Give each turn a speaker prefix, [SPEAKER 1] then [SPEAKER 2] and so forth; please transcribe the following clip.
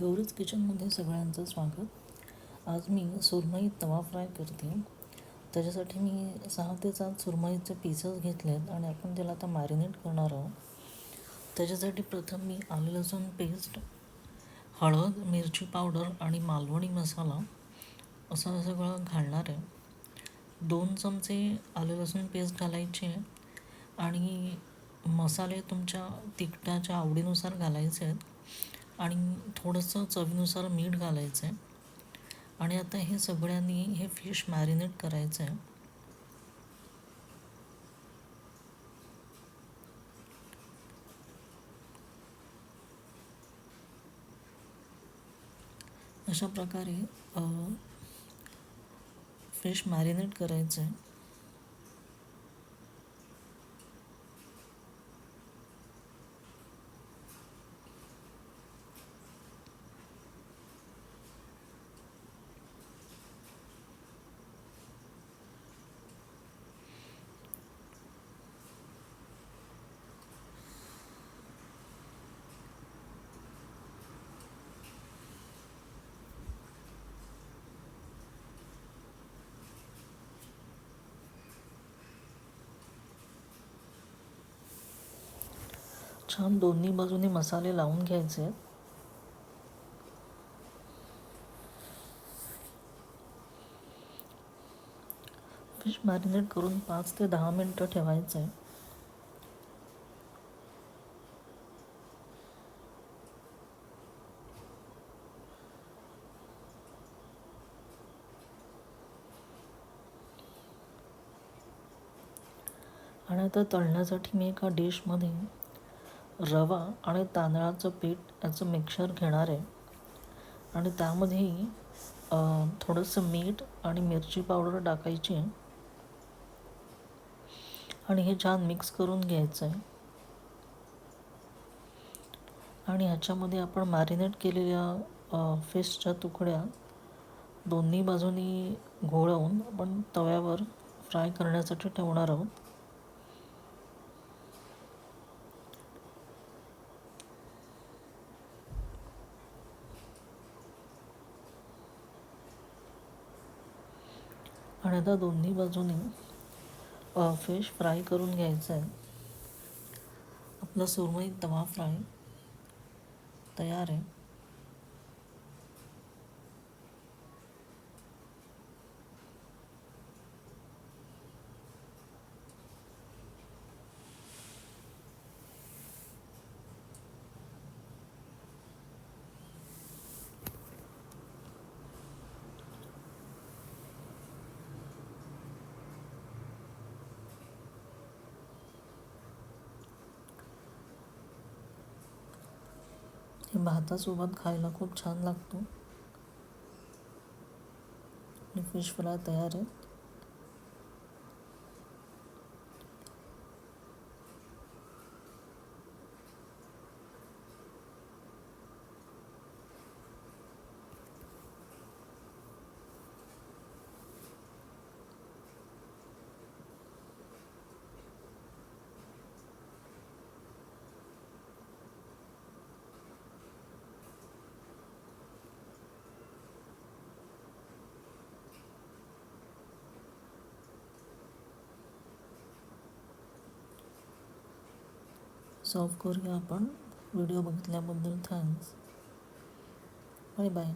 [SPEAKER 1] गौरीज किचनमध्ये सगळ्यांचं स्वागत. आज मी सुरमई तवा फ्राय करते. त्याच्यासाठी मी सहा ते सात सुरमईचे पीसेस घेतले आहेत आणि आपण त्याला आता मॅरिनेट करणार आहोत त्याच्यासाठी प्रथम मी आले लसूण पेस्ट हळद मिरची पावडर आणि मालवणी मसाला असं सगळं घालणार आहे. दोन चमचे आले लसूण पेस्ट घालायचे आणि मसाले तुमच्या तिखटाच्या आवडीनुसार घालायचे आहेत. आणि थोडंसं चवीनुसार मीठ घालायचं आहे आणि आता हे सगळ्यांनी हे फिश मॅरिनेट करायचं आहे अशा प्रकारे फिश मॅरिनेट करायचं आहे छान दोन्ही बाजूने मसाले लावून घ्यायचे. आहेत फिश मॅरिनेट करून पाच ते दहा मिनटं ठेवायचं. आहे आणि आता तळण्यासाठी मी एका डिशमध्ये रवा आणि तांदळाचं पीठ याचं मिक्सर घेणार आहे. आणि त्यामध्ये थोडंसं मीठ आणि मिरची पावडर टाकायची. आहे आणि हे छान मिक्स करून घ्यायचं आहे आणि ह्याच्यामध्ये आपण मॅरिनेट केलेल्या फिशच्या तुकड्या दोन्ही बाजूनी घोळवून आपण तव्यावर फ्राय करण्यासाठी ठेवणार आहोत. आणि आता दोन्ही बाजूनी फिश फ्राय करून घ्यायचं आहे आपला सुरमई तवा फ्राय तयार आहे. हे भातासोबत खायला खूप छान लागतो. फिश फ्राय तयार आहे. सॉल्व करूया आपण. व्हिडिओ बघितल्याबद्दल थँक्स. Bye bye.